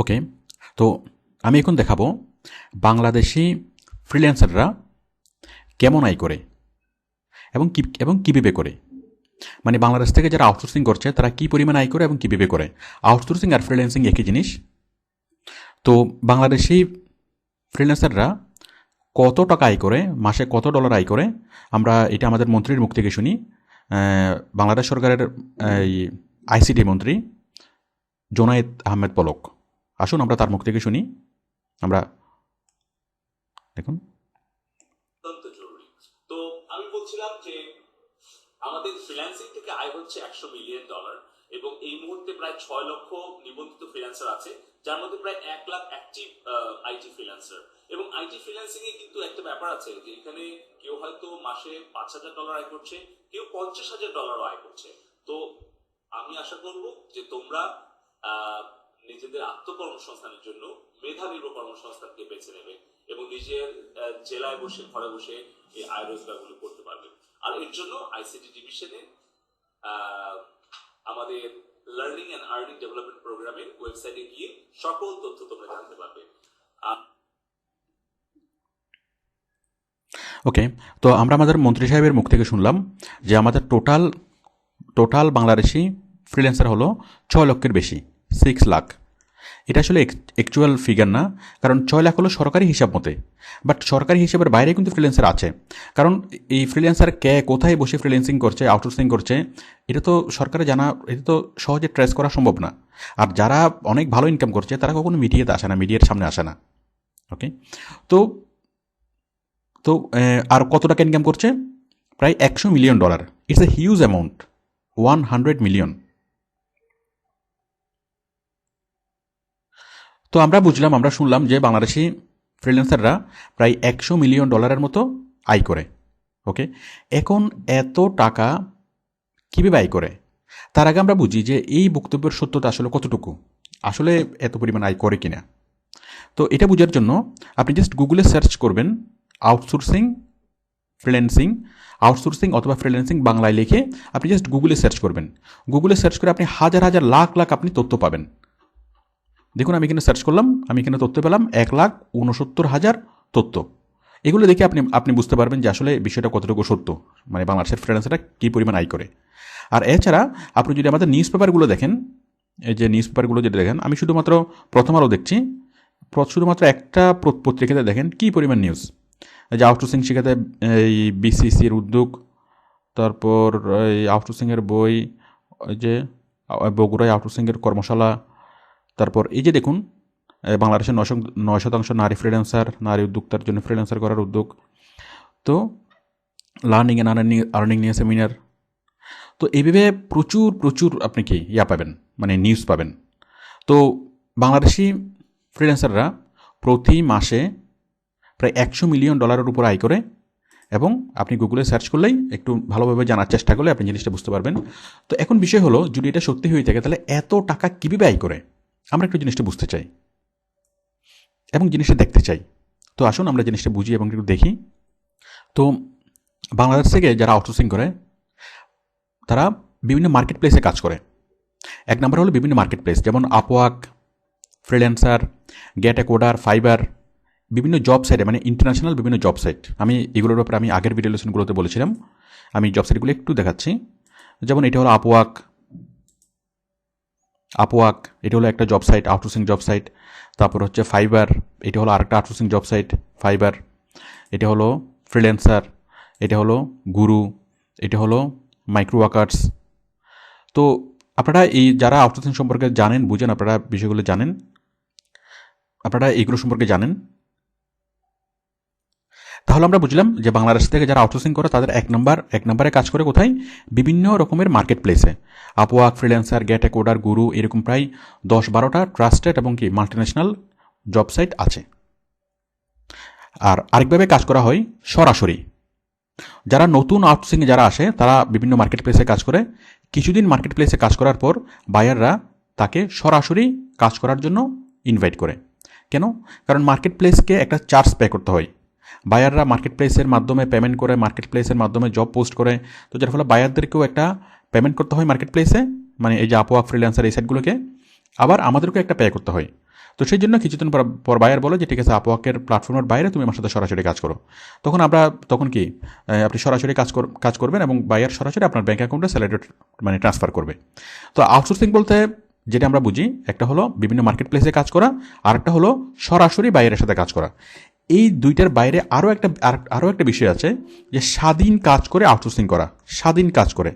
ওকে, তো আমি এখন দেখাবো বাংলাদেশি ফ্রিল্যান্সাররা কেমন আয় করে এবং কি, এবং কীভাবে করে। মানে বাংলাদেশ থেকে যারা আউটসোর্সিং করছে, তারা কী পরিমাণ আয় করে এবং কীভাবে করে। আউটসোর্সিং আর ফ্রিল্যান্সিং একই জিনিস। তো বাংলাদেশি ফ্রিল্যান্সাররা কত টাকা আয় করে, মাসে কত ডলার আয় করে, আমরা এটা আমাদের মন্ত্রীর মুখ থেকে শুনি। বাংলাদেশ সরকারের, এই আইসিটি মন্ত্রী জোনায়েদ আহমেদ পলক। আসুন, আমরা তার মুখ থেকে শুনি। আমরা দেখুন। তো আমি বলছিলাম যে আমাদের ফ্রিল্যান্সিং থেকে আয় হচ্ছে একশো মিলিয়ন ডলার এবং এই মুহূর্তে প্রায় ছয় লক্ষ নিবন্ধিত ফ্রিল্যান্সার আছে, যার মধ্যে প্রায় এক লাখ অ্যাক্টিভ আইটি ফ্রিল্যান্সার এবং আইটি ফ্রিল্যান্সিং এ কিন্তু একটা ব্যাপার আছে যে এখানে কেউ হয়তো মাসে পাঁচ হাজার ডলার আয় করছে, কেউ পঞ্চাশ হাজার ডলারও আয় করছে। তো আমি আশা করব যে তোমরা নিজেদের আত্মকর্মসংস্থানের জন্য মেধা নির্ভর কর্মসংস্থানকে বেছে নেবে এবং নিজের জেলায় বসে, ঘরে বসে এই আয় রোজগারগুলো করতে পারবে। আর এর জন্য আইসিটি ডিভিশনে আমাদের লার্নিং অ্যান্ড আর্নিং ডেভেলপমেন্ট প্রোগ্রামের ওয়েবসাইটে গিয়ে সকল তথ্য তোমরা জানতে পারবে। ওকে তো আমরা আমাদের মন্ত্রী সাহেবের মুখ থেকে শুনলাম যে আমাদের টোটাল টোটাল বাংলাদেশি ফ্রিল্যান্সার হলো ছয় লক্ষের বেশি। সিক্স লাখ এটা আসলে অ্যাকচুয়াল ফিগার না, কারণ ছয় লাখ হলো সরকারি হিসাব মতে। বাট সরকারি হিসাবের বাইরে কিন্তু ফ্রিল্যান্সার আছে। কারণ এই ফ্রিল্যান্সার কে কোথায় বসে ফ্রিল্যান্সিং করছে আউটসোর্সিং করছে, এটা তো সরকারে জানা, এটা তো সহজে ট্রেস করা সম্ভব না। আর যারা অনেক ভালো ইনকাম করছে, তারা কখনো মিডিয়াতে আসে না, মিডিয়ার সামনে আসে না। ওকে তো তো আর কত টাকা ইনকাম করছে? প্রায় একশো million dollar it's a huge amount one hundred million তো আমরা বুঝলাম, আমরা শুনলাম যে বাংলাদেশি ফ্রিল্যান্সাররা প্রায় একশো মিলিয়ন ডলারের মতো আয় করে, ওকে? এখন এত টাকা কীভাবে আয় করে? তার আগে আমরা বুঝি যে এই বক্তব্যের সত্যতা আসলে কতটুকু? আসলে এত পরিমাণ আয় করে কিনা? তো এটা বোঝার জন্য আপনি জাস্ট গুগলে সার্চ করবেন আউটসোর্সিং ফ্রিল্যান্সিং আউটসোর্সিং অথবা ফ্রিল্যান্সিং বাংলায় লিখে আপনি জাস্ট গুগলে সার্চ করবেন। গুগলে সার্চ করে আপনি হাজার হাজার লাখ লাখ আপনি তথ্য পাবেন। দেখুন, আমি এখানে সার্চ করলাম, আমি এখানে তথ্য পেলাম, এক লাখ উনসত্তর হাজার তথ্য। এগুলো দেখে আপনি আপনি বুঝতে পারবেন যে আসলে বিষয়টা কতটুকু সত্য মানে বাংলাদেশের ফ্রিল্যান্সাররা কী পরিমাণ আয় করে। আর এছাড়া, আপনি যদি আমাদের নিউজ পেপারগুলো দেখেন, এই যে নিউজ পেপারগুলো যেটা দেখেন, আমি শুধুমাত্র প্রথম আলো দেখছি শুধুমাত্র একটা পত্রিকাতে দেখেন কী পরিমাণ নিউজ যে আউটসোর্সিং শেখাতে, এই বিসিসির উদ্যোগ, তারপর এই আউটসোর্সিংয়ের বই যে বগুড়ায় আউটসোর্সিংয়ের কর্মশালা তারপর এই যে দেখুন বাংলাদেশের নয় নয় শতাংশ নারী ফ্রিল্যান্সার নারী উদ্যোক্তার জন্য ফ্রিল্যান্সার করার উদ্যোগ। তো লার্নিং অ্যান্ড আর্নিং আর্নিং নিয়ে সেমিনার তো এইভাবে প্রচুর প্রচুর আপনি কি ইয়া পাবেন মানে নিউজ পাবেন। তো বাংলাদেশি ফ্রিল্যান্সাররা প্রতি মাসে প্রায় একশো মিলিয়ন ডলারের উপর আয় করে এবং আপনি গুগলে সার্চ করলেই একটু ভালোভাবে জানার চেষ্টা করলে আপনি জিনিসটা বুঝতে পারবেন। তো এখন বিষয় হলো, যদি এটা সত্যি হয়ে থাকে, তাহলে এত টাকা কীভাবে আয় করে? আমরা একটু জিনিসটা বুঝতে চাই এবং জিনিসটা দেখতে চাই। তো আসুন আমরা জিনিসটা বুঝি এবং একটু দেখি। তো বাংলাদেশ থেকে যারা আউটসোর্সিং করে, তারা বিভিন্ন মার্কেট প্লেসে কাজ করে। এক নম্বর হলো বিভিন্ন মার্কেট প্লেস যেমন Upwork freelancer get coder Fiverr বিভিন্ন জব সাইটে মানে ইন্টারন্যাশনাল বিভিন্ন জব সাইট আমি এগুলোর ব্যাপারে আমি আগের ভিডিও লেসনগুলোতে বলেছিলাম। আমি জব সাইটগুলো একটু দেখাচ্ছি। যেমন এটা হলো আপওয়াক আপওয়াক এটা হলো একটা job site outsourcing job site তারপর হচ্ছে ফাইবার এটা হলো আরেকটা আউটসোর্সিং জব সাইট ফাইবার এটা হলো ফ্রিল্যান্সার এটা হলো গুরু এটা হলো মাইক্রো ওয়ার্কার্স তো আপনারা এই যারা আউটসোর্সিং সম্পর্কে জানেন, বুঝেন, আপনারা বিষয়গুলো জানেন, আপনারা এইগুলো সম্পর্কে জানেন। তাহলে আমরা বুঝলাম যে বাংলাদেশ থেকে যারা আউটসোর্সিং করে, তাদের এক নম্বর এক নম্বরে কাজ করে কোথায়? বিভিন্ন রকমের মার্কেট প্লেসে আপওয়াক ফ্রিল্যান্সার গেট কোডার গুরু এরকম প্রায় দশ বারোটা ট্রাস্টেড এবং কি মাল্টিন্যাশনাল জব সাইট আছে। আর আরেকভাবে কাজ করা হয় সরাসরি। যারা নতুন আউটসোর্সিংয়ে যারা আসে, তারা বিভিন্ন মার্কেট প্লেসে কাজ করে। কিছুদিন মার্কেট প্লেসে কাজ করার পর বায়াররা তাকে সরাসরি কাজ করার জন্য ইনভাইট করে। কেন? কারণ মার্কেট প্লেসকে একটা চার্জ পে করতে হয়। বায়াররা মার্কেট প্লেসের মাধ্যমে পেমেন্ট করে মার্কেট প্লেসের মাধ্যমে জব পোস্ট করে, তো যার ফলে বায়ারদেরকেও একটা পেমেন্ট করতে হয় মার্কেট প্লেসে মানে এই যে আপওয়াক ফ্রিল্যান্সার এই সাইটগুলোকে আবার আমাদেরকেও একটা পে করতে হয়। তো সেই জন্য কিছুদিন পর বায়ার বলে যে, ঠিক আছে আপওয়াকের প্ল্যাটফর্মের বাইরে তুমি আমার সাথে সরাসরি কাজ করো। তখন আমরা, তখন কি আপনি সরাসরি কাজ কাজ করবেন এবং বায়ার সরাসরি আপনার ব্যাঙ্ক অ্যাকাউন্টে স্যালারি মানে ট্রান্সফার করবে। তো আউটসোর্সিং বলতে যেটা আমরা বুঝি, একটা হলো বিভিন্ন মার্কেট প্লেসে কাজ করা আর একটা হলো সরাসরি বাইরের সাথে কাজ করা। এই দুইটার বাইরে আরও একটা আরও একটা বিষয় আছে যে স্বাধীন কাজ করে আউটসোর্সিং করা, স্বাধীন কাজ করে।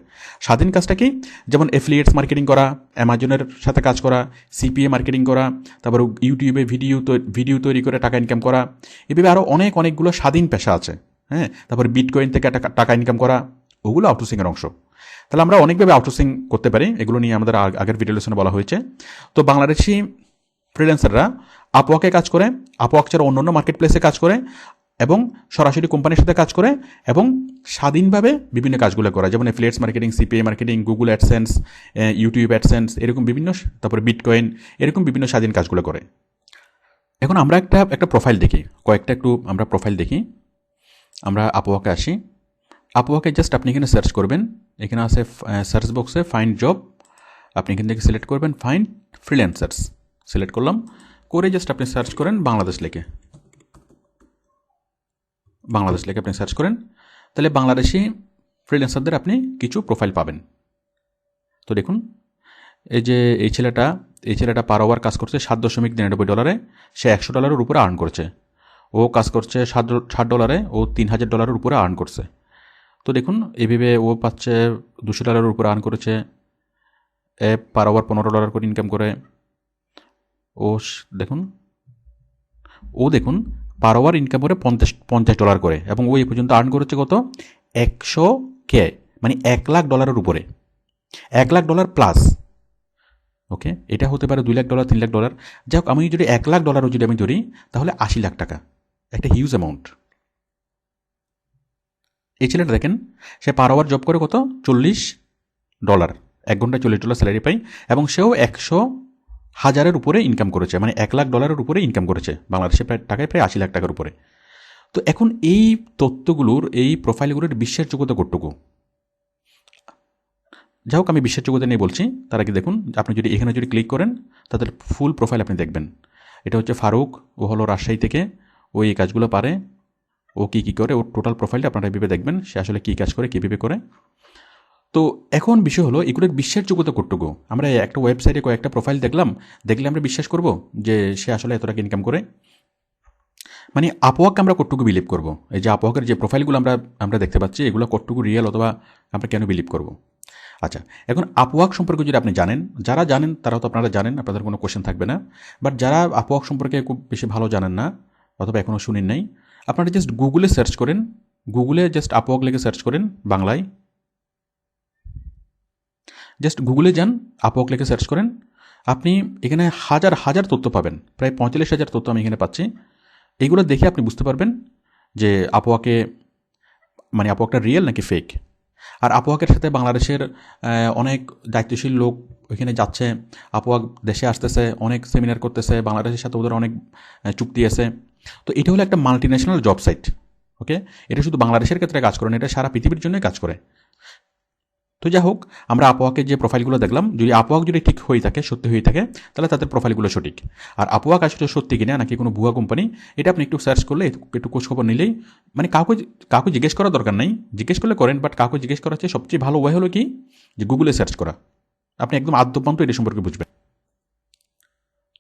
স্বাধীন কাজটা কি? যেমন এফিলিয়েটস মার্কেটিং করা অ্যামাজনের সাথে কাজ করা সিপিএ মার্কেটিং করা, তারপর ইউটিউবে ভিডিও ভিডিও তৈরি করে টাকা ইনকাম করা, এভাবে আরও অনেক, অনেকগুলো স্বাধীন পেশা আছে হ্যাঁ? তারপর বিটকয়েন থেকে টাকা টাকা ইনকাম করা, ওগুলো আউটসোর্সিংয়ের অংশ। তাহলে আমরা অনেকভাবে আউটসোর্সিং করতে পারি, এগুলো নিয়ে আমাদের আগের ভিডিও লেসনে বলা হয়েছে। তো বাংলাদেশি ফ্রিল্যান্সাররা আপওয়াকে কাজ করে আপওয়াক ছাড়া অন্য মার্কেট প্লেসে কাজ করে এবং সরাসরি কোম্পানির সাথে কাজ করে এবং স্বাধীনভাবে বিভিন্ন কাজগুলো করে, যেমন affiliates marketing CPA marketing Google AdSense YouTube AdSense এরকম বিভিন্ন তারপর বিটকয়েন এরকম বিভিন্ন স্বাধীন কাজগুলো করে। এখন আমরা একটা একটা প্রোফাইল দেখি, কয়েকটা একটু আমরা প্রোফাইল দেখি। আমরা আপওয়াকে আসি। আপওয়াকে জাস্ট আপনি এখানে সার্চ করবেন, এখানে আছে সার্চ বক্সে ফাইন্ড জব আপনি এখান থেকে সিলেক্ট করবেন ফাইন্ড ফ্রিল্যান্সার্স সিলেক্ট করলাম। করে জাস্ট আপনি সার্চ করেন বাংলাদেশ লেখে। বাংলাদেশ লেখে আপনি সার্চ করেন, তাহলে বাংলাদেশি ফ্রিল্যান্সারদের আপনি কিছু প্রোফাইল পাবেন। তো দেখুন, এই যে এই ছেলেটা এই ছেলেটা পার ওভার কাজ করছে সাত দশমিক নিরানব্বই ডলারে সে একশো ডলারের উপরে আর্ন করছে। ও কাজ করছে সাত ষাট ডলারে ও তিন হাজার ডলারের উপরে আর্ন করছে। তো দেখুন, এইভাবে ও পাচ্ছে দুশো ডলারের উপরে আর্ন করেছে। পার ওভার পনেরো ডলার করে ইনকাম করে। ও দেখুন। ও দেখুন পার ওভার ইনকাম করে পঞ্চাশ পঞ্চাশ ডলার করে এবং ও এই পর্যন্ত আর্ন করেছে কত? একশো কে মানে এক লাখ ডলারের উপরে। এক লাখ ডলার প্লাস ওকে, এটা হতে পারে দুই লাখ ডলার তিন লাখ ডলার যাই হোক আমি যদি এক লাখ ডলারও যদি আমি ধরি, তাহলে আশি লাখ টাকা। একটা হিউজ অ্যামাউন্ট এই ছেলেটা দেখেন, সে পার আওয়ার জব করে কত? চল্লিশ ডলার এক ঘন্টায় চল্লিশ ডলার স্যালারি পাই এবং সেও একশো হাজারের উপরে ইনকাম করেছে মানে এক লাখ ডলারের উপরে ইনকাম করেছে, বাংলাদেশে প্রায় টাকায় প্রায় আশি লাখ টাকার উপরে। তো এখন এই তথ্যগুলোর, এই প্রোফাইলগুলোর বিশ্বাসযোগ্যতা কতটুকু? যাই হোক, আমি বিশ্বাসযোগ্যতা নিয়ে বলছি, তার আগে দেখুন, আপনি যদি এখানে যদি ক্লিক করেন, তাদের ফুল প্রোফাইল আপনি দেখবেন। এটা হচ্ছে ফারুক, ও হলো রাজশাহী থেকে, ও এই কাজগুলো পারে, ও কী কী করে, ওর টোটাল প্রোফাইলটা আপনারা এভাবে দেখবেন, সে আসলে কী কাজ করে কীভাবে করে। তো এখন বিষয় হলো এগুলোর বিশ্বাসযোগ্যতা কতটুকু আমরা একটা ওয়েবসাইটে কয়েকটা প্রোফাইল দেখলাম। দেখলে আমরা বিশ্বাস করব যে সে আসলে এত টাকা ইনকাম করে। মানে আপওয়াক আমরা কতটুকু বিলিভ করব। এই যে আপওয়াকের যে প্রোফাইলগুলো আমরা আমরা দেখতে পাচ্ছি, এগুলো কতটুকু রিয়েল অথবা আমরা কেন বিলিভ করব? আচ্ছা এখন আপওয়াক সম্পর্কে যদি আপনি জানেন, যারা জানেন তারা তো আপনারা জানেন, আপনাদের কোনো কোশ্চেন থাকবে না। বাট যারা আপওয়াক সম্পর্কে খুব বেশি ভালো জানেন না, অথবা এখনও শুনেন নাই, আপনারা জাস্ট গুগলে সার্চ করেন। গুগলে জাস্ট আপওয়াক লেগে সার্চ করেন বাংলায়। জাস্ট গুগলে যান আপওয়াক লিখে সার্চ করেন। আপনি এখানে হাজার হাজার তথ্য পাবেন। প্রায় পঁয়তাল্লিশ হাজার তথ্য আমি এখানে পাচ্ছি। এইগুলো দেখে আপনি বুঝতে পারবেন যে আপওয়াকে মানে আপওয়াকটা রিয়েল নাকি ফেক আর আপওয়াকের সাথে বাংলাদেশের অনেক দায়িত্বশীল লোক ওইখানে যাচ্ছে। আপওয়াক দেশে আসতেছে, অনেক সেমিনার করতেছে, বাংলাদেশের সাথে ওদের অনেক চুক্তি আছে। তো এটা হলো একটা multi national job site okay এটা শুধু বাংলাদেশের ক্ষেত্রে কাজ করে না, এটা সারা পৃথিবীর জন্যই কাজ করে। তো যাই হোক, আমরা আপওয়াকের যে প্রোফাইলগুলো দেখলাম, যদি আপওয়াক যদি ঠিক হয়ে থাকে, সত্যি হয়ে থাকে, তাহলে তাদের প্রোফাইলগুলো সঠিক। আর আপওয়াক আসলে সত্যি কিনা, নাকি কোনো ভুয়া কোম্পানি এটা আপনি একটু সার্চ করলে একটু- খোঁজখবর নিলেই মানে কাউকে কাউকে জিজ্ঞেস করার দরকার নাই। জিজ্ঞেস করলে করেন বাট কাউকে জিজ্ঞেস করার চেয়ে সবচেয়ে ভালো ওয়ে হলো কি? যে গুগলে সার্চ করা। আপনি একদম আদ্যপান্ত এটা সম্পর্কে বুঝবেন।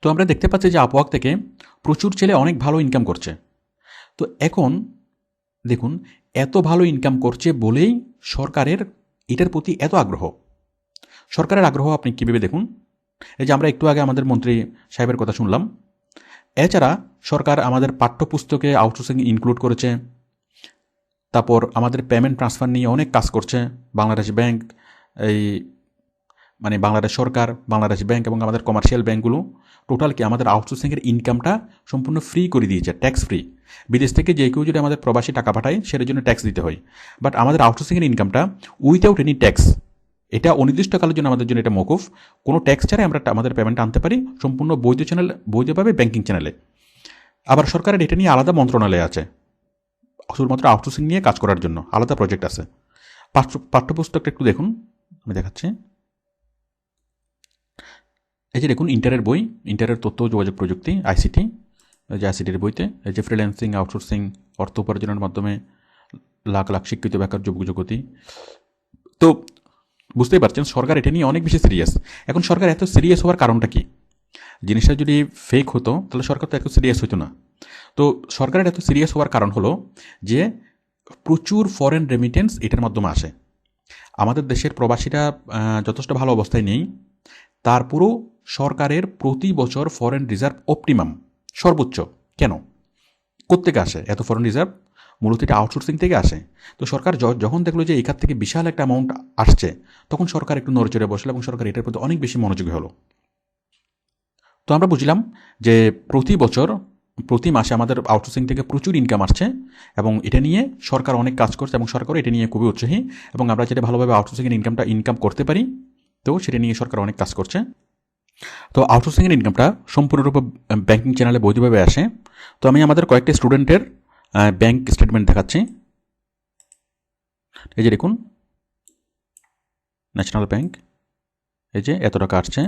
তো আমরা দেখতে পাচ্ছি যে আপওয়াক থেকে প্রচুর ছেলে অনেক ভালো ইনকাম করছে। তো এখন, দেখুন, এত ভালো ইনকাম করছে বলেই সরকারের এটার প্রতি এত আগ্রহ? সরকারের আগ্রহ আপনি কীভাবে দেখুন? এই যে আমরা একটু আগে আমাদের মন্ত্রী সাহেবের কথা শুনলাম। এছাড়া সরকার আমাদের পাঠ্যপুস্তকে আউটসোর্সিং ইনক্লুড করেছে। তারপর আমাদের পেমেন্ট ট্রান্সফার নিয়ে অনেক কাজ করছে। বাংলাদেশ ব্যাংক, এই মানে বাংলাদেশ সরকার, বাংলাদেশ ব্যাংক এবং আমাদের কমার্শিয়াল ব্যাংকগুলো টোটাল কি আমাদের আউটসোর্সিংয়ের ইনকামটা সম্পূর্ণ ফ্রি করে দিয়েছে ট্যাক্স ফ্রি বিদেশ থেকে যে কেউ যদি আমাদের প্রবাসী টাকা পাঠায়, সেটার জন্য ট্যাক্স দিতে হয়। বাট আমাদের আউটসোর্সিংয়ের ইনকামটা উইথাউট এনি ট্যাক্স এটা অনির্দিষ্টকালের জন্য আমাদের জন্য এটা মকুফ। কোনো ট্যাক্স ছাড়াই আমরা আমাদের পেমেন্ট আনতে পারি সম্পূর্ণ বৈধ চ্যানেল বৈধভাবে ব্যাংকিং চ্যানেলে আবার সরকারের এটা নিয়ে আলাদা মন্ত্রণালয় আছে, শুধুমাত্র আউটসোর্সিং নিয়ে কাজ করার জন্য আলাদা প্রজেক্ট আছে। পাঠ্য, পাঠ্যপুস্তকটা একটু দেখুন, আমি দেখাচ্ছি। এই যে দেখুন ইন্টারের বই ইন্টারের তথ্য যোগাযোগ প্রযুক্তি আইসিটি যে আইসিটির বইতে, এই যে ফ্রিল্যান্সিং আউটসোর্সিং অর্থ উপার্জনের মাধ্যমে লাখ লাখ শিক্ষিত বেকার যুবক যুবতী। তো বুঝতেই পারছেন, সরকার এটা নিয়ে অনেক বেশি সিরিয়াস এখন সরকার এত সিরিয়াস হওয়ার কারণটা কি? জিনিসটা যদি ফেক হতো, তাহলে সরকার তো এত সিরিয়াস হতো না। তো সরকারের এত সিরিয়াস হওয়ার কারণ হলো যে প্রচুর ফরেন রেমিটেন্স এটার মাধ্যমে আসে। আমাদের দেশের প্রবাসীরা যথেষ্ট ভালো অবস্থায় নেই। তারপরও সরকারের প্রতি বছর ফরেন রিজার্ভ অপটিমাম সর্বোচ্চ। কেন? কোত্থেকে আসে এত ফরেন রিজার্ভ মূলত এটা আউটসোর্সিং থেকে আসে। তো সরকার যখন দেখল যে এখান থেকে বিশাল একটা অ্যামাউন্ট আসছে, তখন সরকার একটু নড়চড়ে বসল এবং সরকার এটার প্রতি অনেক বেশি মনোযোগী হলো। তো আমরা বুঝলাম যে প্রতি বছর, প্রতি মাসে আমাদের আউটসোর্সিং থেকে প্রচুর ইনকাম আসছে এবং এটা নিয়ে সরকার অনেক কাজ করছে এবং সরকারও এটা নিয়ে খুবই উৎসাহী এবং আমরা যেটা ভালোভাবে আউটসোর্সিংয়ের ইনকামটা ইনকাম করতে পারি, তো সেটা নিয়ে সরকার অনেক কাজ করছে। তো আউটসোর্সিংয়ের ইনকামটা সম্পূর্ণরূপে ব্যাঙ্কিং চ্যানেলে বৈধভাবে আসে। তো আমি আমাদের কয়েকটি স্টুডেন্টের ব্যাঙ্ক স্টেটমেন্ট দেখাচ্ছি। এই যে দেখুন ন্যাশনাল ব্যাঙ্ক এই যে এত টাকা আসছে।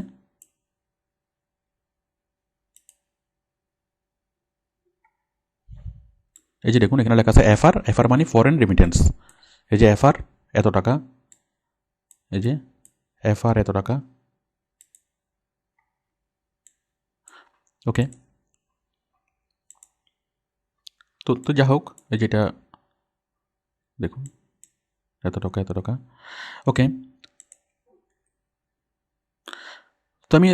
এই যে দেখুন, এখানে লেখা আছে এফআর এফআর মানে ফরেন রেমিটেন্স এই যে এফআর এত টাকা। এই যে এফআর এত টাকা। ওকে। তো তো যা হোক, এই যেটা, দেখুন এত টাকা এত টাকা ওকে। তো আমি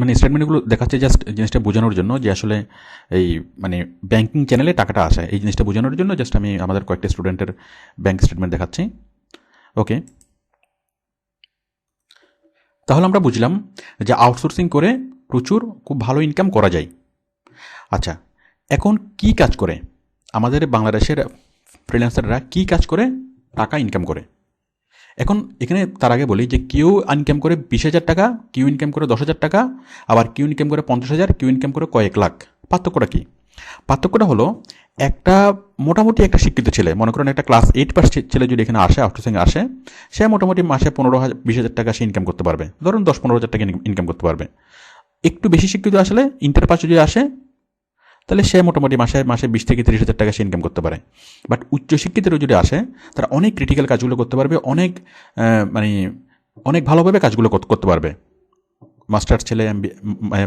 মানে স্টেটমেন্টগুলো দেখাচ্ছি জাস্ট জিনিসটা বোঝানোর জন্য যে আসলে এই মানে ব্যাংকিং চ্যানেলে টাকাটা আসে। এই জিনিসটা বোঝানোর জন্য জাস্ট আমি আমাদের কয়েকটা স্টুডেন্টের ব্যাংক স্টেটমেন্ট দেখাচ্ছি। ওকে। তাহলে আমরা বুঝলাম যে আউটসোর্সিং করে প্রচুর, খুব ভালো ইনকাম করা যায়। আচ্ছা এখন কি কাজ করে? আমাদের বাংলাদেশের ফ্রিল্যান্সাররা কি কাজ করে? টাকা ইনকাম করে। এখন এখানে তার আগে বলি যে কেউ ইনকাম করে বিশ হাজার টাকা, কেউ ইনকাম করে দশ হাজার টাকা, আবার কেউ ইনকাম করে পঞ্চাশ হাজার, কেউ ইনকাম করে কয়েক লাখ। পার্থক্যটা কি? পার্থক্যটা হলো একটা মোটামুটি একটা শিক্ষিত ছেলে, মনে করেন একটা ক্লাস এইট পাস ছেলে যদি এখানে আসে আউটসোর্সিংয়ে আসে, সে মোটামুটি মাসে পনেরো হাজার বিশ হাজার টাকা সে ইনকাম করতে পারবে। ধরুন দশ পনেরো হাজার টাকা ইনকাম করতে পারবে। একটু বেশি শিক্ষিত আসলে ইন্টার পাস যদি আসে, তাহলে সে মোটামুটি মাসে মাসে বিশ থেকে তিরিশ হাজার টাকা সে ইনকাম করতে পারে। বাট উচ্চশিক্ষিতরা যদি আসে, তারা অনেক ক্রিটিক্যাল কাজগুলো করতে পারবে, অনেক মানে অনেক ভালোভাবে কাজগুলো করতে পারবে। মাস্টার্স ছেলে এম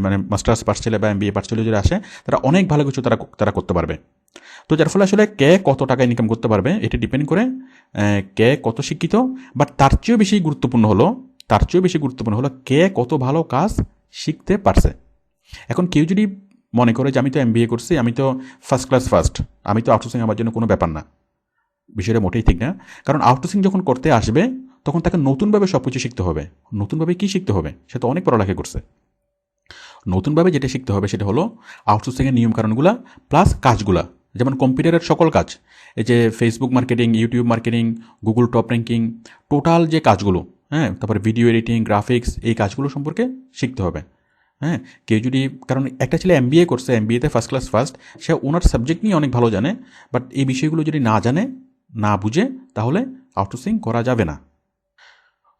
মানে মাস্টার্স পাস ছেলে বা এম পাস ছেলে যদি আসে, তারা অনেক ভালো কিছু তারা তারা করতে পারবে। তো যার ফলে আসলে কে কত টাকা ইনকাম করতে পারবে, এটা ডিপেন্ড করে কে কত শিক্ষিত বাট তার চেয়েও বেশি গুরুত্বপূর্ণ হলো, তার চেয়েও বেশি গুরুত্বপূর্ণ হলো কে কত ভালো কাজ শিখতে পারছে। এখন কেউ যদি মনে করে যে আমি তো এম করছি, আমি তো ফার্স্ট ক্লাস ফার্স্ট আমি তো আউটসোর্সিং আমার জন্য কোনো ব্যাপার না। বিষয়টা মোটেই ঠিক না। কারণ আউটসোর্সিং যখন করতে আসবে, তখন তাকে নতুনভাবে সব কিছু শিখতে হবে। নতুনভাবে কী শিখতে হবে? সে তো অনেক পড়ালেখা করছে। নতুনভাবে যেটা শিখতে হবে সেটা হলো আউটসোর্সিংয়ের নিয়মকানুনগুলা প্লাস কাজগুলা। যেমন কম্পিউটারের সকল কাজ। এই যে Facebook marketing YouTube marketing Google top ranking total যে কাজগুলো হ্যাঁ তারপরে ভিডিও এডিটিং গ্রাফিক্স এই কাজগুলো সম্পর্কে শিখতে হবে। হ্যাঁ কেউ যদি, কারণ একটা ছেলে এম করছে এম বিএতে ফার্স্ট ক্লাস ফার্স্ট সে ওনার সাবজেক্ট নিয়ে অনেক ভালো জানে বাট এই বিষয়গুলো যদি না জানে, না বুঝে, তাহলে আউটসোর্সিং করা যাবে না।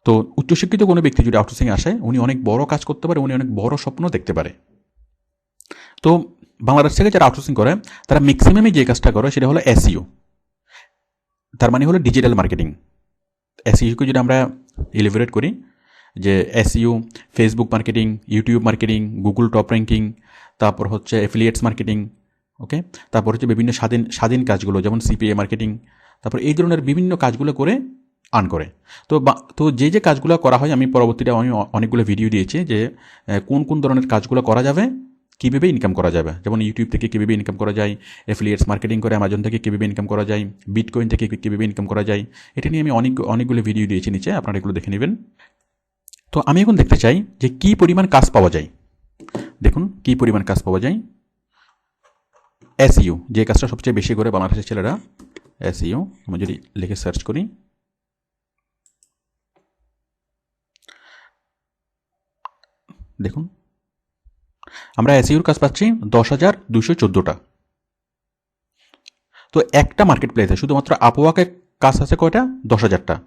তো উচ্চশিক্ষিত কোনো ব্যক্তি যদি আউটসোর্সিং আসে, উনি অনেক বড় কাজ করতে পারে, উনি অনেক বড় স্বপ্ন দেখতে পারে। তো বাংলাদেশ থেকে যারা আউটসোর্সিং করে, তারা ম্যাক্সিমামই যে কাজটা করে, সেটা হলো এসইও তার মানে হলো ডিজিটাল মার্কেটিং এসইউকে যদি আমরা ইলিভারেট করি, যে SEO Facebook marketing YouTube marketing Google top ranking তারপর হচ্ছে অ্যাফিলিয়েটস মার্কেটিং ওকে তারপর হচ্ছে বিভিন্ন স্বাধীন স্বাধীন কাজগুলো, যেমন সিপিএ মার্কেটিং তারপর এই ধরনের বিভিন্ন কাজগুলো করে আর্ন করে। তো তো যে যে কাজগুলো করা হয়, আমি পরবর্তীতে আমি অনেকগুলো ভিডিও দিয়েছি যে কোন কোন ধরনের কাজগুলো করা যাবে কীভাবে ইনকাম করা যাবে? যেমন ইউটিউব থেকে কীভাবে ইনকাম করা যায় অ্যাফিলিয়েটস মার্কেটিং করে অ্যামাজন থেকে কীভাবে ইনকাম করা যায় বিটকয়েন থেকে কীভাবে ইনকাম করা যায়, এটা নিয়ে আমি অনেক, অনেকগুলো ভিডিও দিয়েছি নিচে, আপনারা এগুলো দেখে নেবেন। তো আমি এখন দেখতে চাই যে কি পরিমাণ কাজ পাওয়া যায়। দেখুন, কি পরিমাণ কাজ পাওয়া যায়। এসইউ যে কাজটা সবচেয়ে বেশি করে বাংলাদেশের ছেলেরা এসইউ আমি যদি লিখে সার্চ করি। দেখুন আমরা এসইউর কাজ পাচ্ছি দশ হাজার দুশো চোদ্দোটা। তো একটা মার্কেট প্লেসে শুধুমাত্র আপওয়াকে কাজ আছে কয়টা? দশ হাজারটা।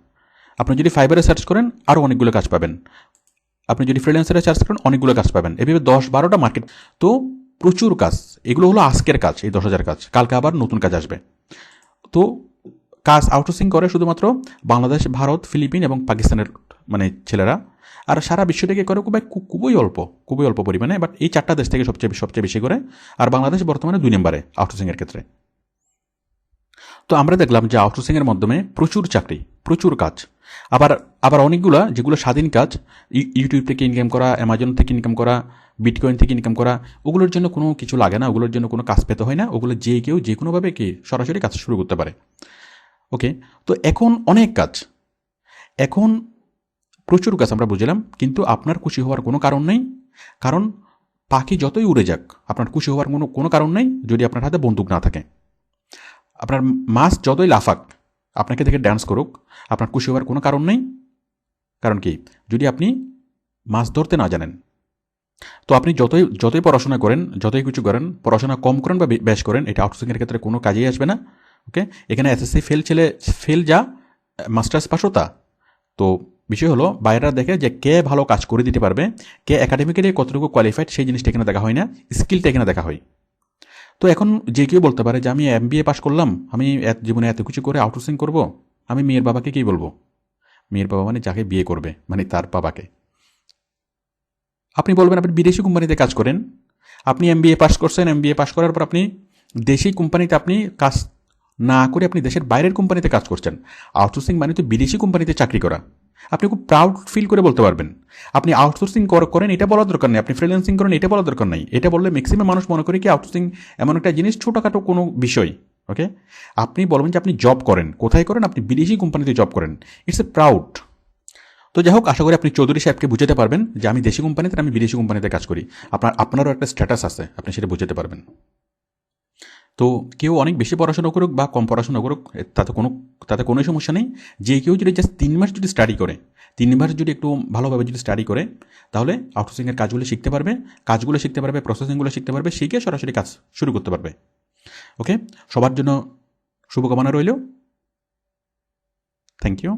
আপনি যদি ফাইবারে সার্চ করেন আরও অনেকগুলো কাজ পাবেন। আপনি যদি ফ্রিল্যান্সারে সার্চ করেন, অনেকগুলো কাজ পাবেন। এভাবে দশ বারোটা মার্কেট তো প্রচুর কাজ। এগুলো হলো আজকের কাজ, এই দশ হাজার কাজ। কালকে আবার নতুন কাজ আসবে। তো কাজ আউটসোর্সিং করে শুধুমাত্র বাংলাদেশ, ভারত, ফিলিপিন এবং পাকিস্তানের মানে ছেলেরা। আর সারা বিশ্ব থেকে করে খুব খুবই অল্প খুবই অল্প পরিমাণে বাট এই চারটা দেশ থেকে সবচেয়ে সবচেয়ে বেশি করে। আর বাংলাদেশ বর্তমানে দুই নম্বরে আউটসোর্সিংয়ের ক্ষেত্রে। তো আমরা দেখলাম যে আউটসোর্সিংয়ের মাধ্যমে প্রচুর চাকরি, প্রচুর কাজ। আবার আবার অনেকগুলা যেগুলো স্বাধীন কাজ ইউটিউব থেকে ইনকাম করা অ্যামাজন থেকে ইনকাম করা বিটকয়েন থেকে ইনকাম করা, ওগুলোর জন্য কোনো কিছু লাগে না, ওগুলোর জন্য কোনো কাজ পেতে হয় না, ওগুলো যে কেউ যে কোনোভাবে কি সরাসরি কাজ শুরু করতে পারে। ওকে তো এখন অনেক কাজ। এখন প্রচুর কাজ আমরা বুঝলাম, কিন্তু আপনার খুশি হওয়ার কোনো কারণ নেই? কারণ পাখি যতই উড়ে যাক, আপনার খুশি হওয়ার কোনো কোনো কারণ নেই যদি আপনার হাতে বন্দুক না থাকে। আপনার মাছ যতই লাফাক, আপনাকে দেখে ড্যান্স করুক, আপনার খুশি হওয়ার কোনো কারণ নেই? কারণ কি? যদি আপনি মাছ ধরতে না জানেন, তো আপনি যতই যতই পড়াশোনা করেন, যতই কিছু করেন, পড়াশোনা কম করেন বা বে- বেশ করেন, এটা আউটসোর্সিংয়ের ক্ষেত্রে কোনো কাজেই আসবে না ওকে এখানে এসএসসি ফেল ছেলে ফেল যা মাস্টার্স পাসও তা, তো বিষয় হলো, বাইরেরা দেখে যে কে ভালো কাজ করে দিতে পারবে, কে একাডেমিক্যালি কতটুকু কোয়ালিফাইড সেই জিনিসটা এখানে দেখা হয় না স্কিলটা এখানে দেখা হয়। তো এখন যে কেউ বলতে পারে যে, আমি এম বি এ পাস করলাম, আমি এত জীবনে এত কিছু করে আউটসোর্সিং করব, আমি মেয়ের বাবাকে কী বলব? মেয়ের বাবা মানে যাকে বিয়ে করবে মানে তার বাবাকে। আপনি বলবেন, আপনি বিদেশি কোম্পানিতে কাজ করেন, আপনি এম বি এ পাস করছেন এম বি এ পাস করার পর আপনি দেশি কোম্পানিতে আপনি কাজ না করে আপনি দেশের বাইরের কোম্পানিতে কাজ করছেন। আউটসোর্সিং মানে তো বিদেশি কোম্পানিতে চাকরি করা। আপনি খুব প্রাউড ফিল করে বলতে পারবেন। আপনি আউটসোর্সিং করেন, এটা বলার দরকার নেই। আপনি ফ্রিল্যান্সিং করেন, এটা বলার দরকার নেই। এটা বললে ম্যাক্সিমাম মানুষ মনে করে কি আউটসোর্সিং এমন একটা জিনিস ছোটোখাটো কোনো বিষয় ওকে আপনি বলবেন যে আপনি জব করেন। কোথায় করেন? আপনি বিদেশি কোম্পানিতে জব করেন। ইটস এ প্রাউড তো যাই হোক, আশা করি আপনি চৌধুরী সাহেবকে বুঝাতে পারবেন যে আমি দেশি কোম্পানিতে আমি বিদেশি কোম্পানিতে কাজ করি। আপনার আপনারও একটা স্ট্যাটাস আছে, আপনি সেটা বুঝাতে পারবেন। তো কেউ অনেক বেশি পড়াশোনা করুক বা কম পড়াশোনা করুক তাতে কোনো তাতে কোনো সমস্যা নেই। যে কেউ যদি জাস্ট তিন মাস যদি স্টাডি করে, তিন মাস যদি একটু ভালোভাবে যদি স্টাডি করে, তাহলে আউটসোর্সিংয়ের কাজগুলো শিখতে পারবে, কাজগুলো শিখতে পারবে প্রসেসিংগুলো শিখতে পারবে, শিখে সরাসরি কাজ শুরু করতে পারবে। ওকে সবার জন্য শুভকামনা রইল। Thank you